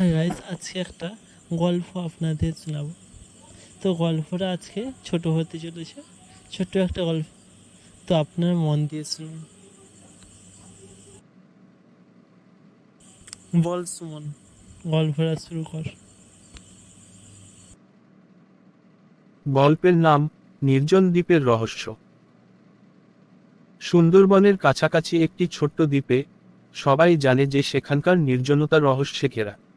হ্যাঁ গাইজ আজকে একটা গল্প আপনাদের শোনাবো। তো গল্পটা আজকে ছোট হতে চলেছে, ছোট্ট একটা গল্প। তো আপনার মন দিয়ে শুনুন। বল সুমন, গল্পটা শুরু কর। গল্পের নাম নির্জন দ্বীপের রহস্য। সুন্দরবনের কাছাকাছি একটি ছোট্ট দ্বীপে সবাই জানে যে সেখানকার নির্জনতা রহস্যে ঘেরা।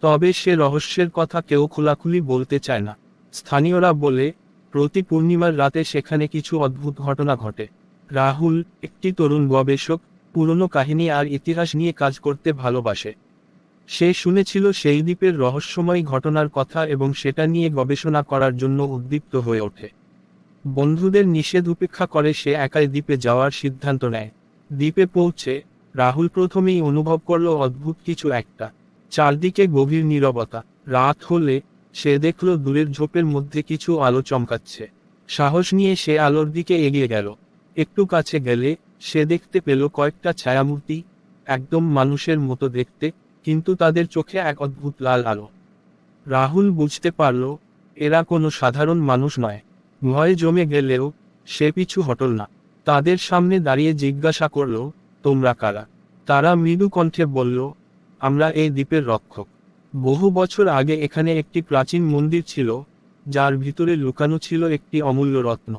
তবে সে রহস্যের কথা কেউ খোলাখুলি বলতে চায় না। স্থানীয়রা বলে, প্রতি পূর্ণিমার রাতে সেখানে কিছু অদ্ভুত ঘটনা ঘটে। রাহুল, একটি তরুণ গবেষক, পুরনো কাহিনী আর ইতিহাস নিয়ে কাজ করতে ভালোবাসে। সে শুনেছিল সেই দ্বীপের রহস্যময় ঘটনার কথা এবং সেটা নিয়ে গবেষণা করার জন্য উদ্দীপ্ত হয়ে ওঠে। বন্ধুদের নিষেধ উপেক্ষা করে সে একাই দ্বীপে যাওয়ার সিদ্ধান্ত নেয়। দ্বীপে পৌঁছে, রাহুল প্রথমেই অনুভব করল অদ্ভুত কিছু একটা। চারদিকে গভীর নীরবতা। রাত হলে সে দেখল দূরের ঝোপের মধ্যে কিছু আলো চমকাচ্ছে। সাহস নিয়ে সে আলোর দিকে এগিয়ে গেল। একটু কাছে গেলে সে দেখতে পেল কয়েকটা ছায়ামূর্তি, একদম মানুষের মতো দেখতে, কিন্তু তাদের চোখে এক অদ্ভুত লাল আলো। রাহুল বুঝতে পারল, এরা কোনো সাধারণ মানুষ নয়। ভয় জমে গেলেও সে পিছু হটল না। তাদের সামনে দাঁড়িয়ে জিজ্ঞাসা করল, তোমরা কারা? তারা মৃদু কণ্ঠে বলল আমরা এই দ্বীপের রক্ষক। বহু বছর আগে এখানে একটি প্রাচীন মন্দির ছিল, যার ভিতরে লুকানো ছিল একটি অমূল্য রত্ন।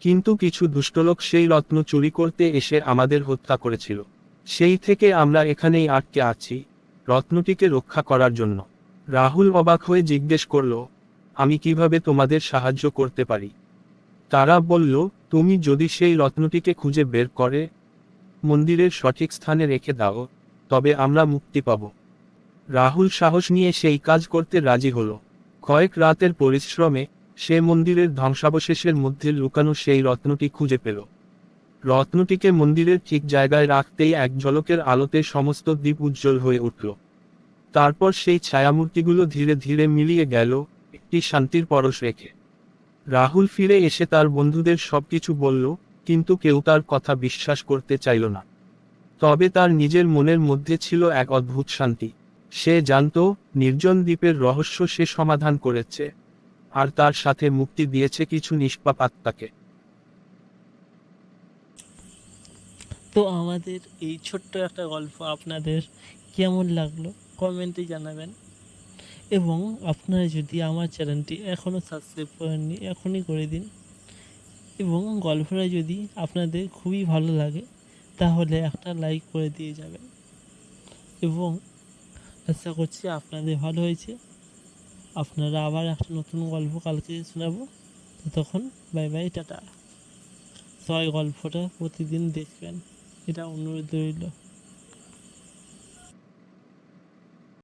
কিন্তু কিছু দুষ্টলোক সেই রত্ন চুরি করতে এসে আমাদের হত্যা করেছিল। সেই থেকে আমরা এখানেই আটকে আছি, রত্নটিকে রক্ষা করার জন্য। রাহুল অবাক হয়ে জিজ্ঞেস করল, আমি কীভাবে তোমাদের সাহায্য করতে পারি? তারা বলল, তুমি যদি সেই রত্নটিকে খুঁজে বের করে, মন্দিরের সঠিক স্থানে রেখে দাও তবে আমরা মুক্তি পাব। রাহুল সাহস নিয়ে সেই কাজ করতে রাজি হলো। কয়েক রাতের পরিশ্রমে সে মন্দিরের ধ্বংসাবশেষের মধ্যে লুকানো সেই রত্নটি খুঁজে পেল। রত্নটিকে মন্দিরের ঠিক জায়গায় রাখতেই এক ঝলকের আলোতে সমস্ত দ্বীপ উজ্জ্বল হয়ে উঠল। তারপর সেই ছায়ামূর্তিগুলো ধীরে ধীরে মিলিয়ে গেল একটি শান্তির পরশ রেখে। রাহুল ফিরে এসে তার বন্ধুদের সবকিছু বলল, কিন্তু কেউ তার কথা বিশ্বাস করতে চাইল না। তবে তার নিজের মনের মধ্যে ছিল এক অদ্ভুত শান্তি। সে জানত, নির্জন দ্বীপের রহস্য সে সমাধান করেছে। আর তার সাথে মুক্তি দিয়েছে কিছু নিষ্পাপ আত্মাকে। তো আমাদের এই ছোট্ট একটা গল্প আপনাদের কেমন লাগল কমেন্টে জানাবেন। এবং আপনারা যদি আমার চ্যানেলটি এখনও সাবস্ক্রাইব করেননি, এখনই করে দিন। এবং গল্পটা যদি আপনাদের খুবই ভালো লাগে তাহলে একটা লাইক করে দিয়ে যাবেন। এবং আশা করছি আপনাদের ভালো হয়েছে। আপনারা আবার একটা নতুন গল্প কালকে শোনাবো। ততক্ষণ বাই বাই টাটা। সবাই গল্পটা প্রতিদিন দেখবেন। এটা অনুরোধ রইল।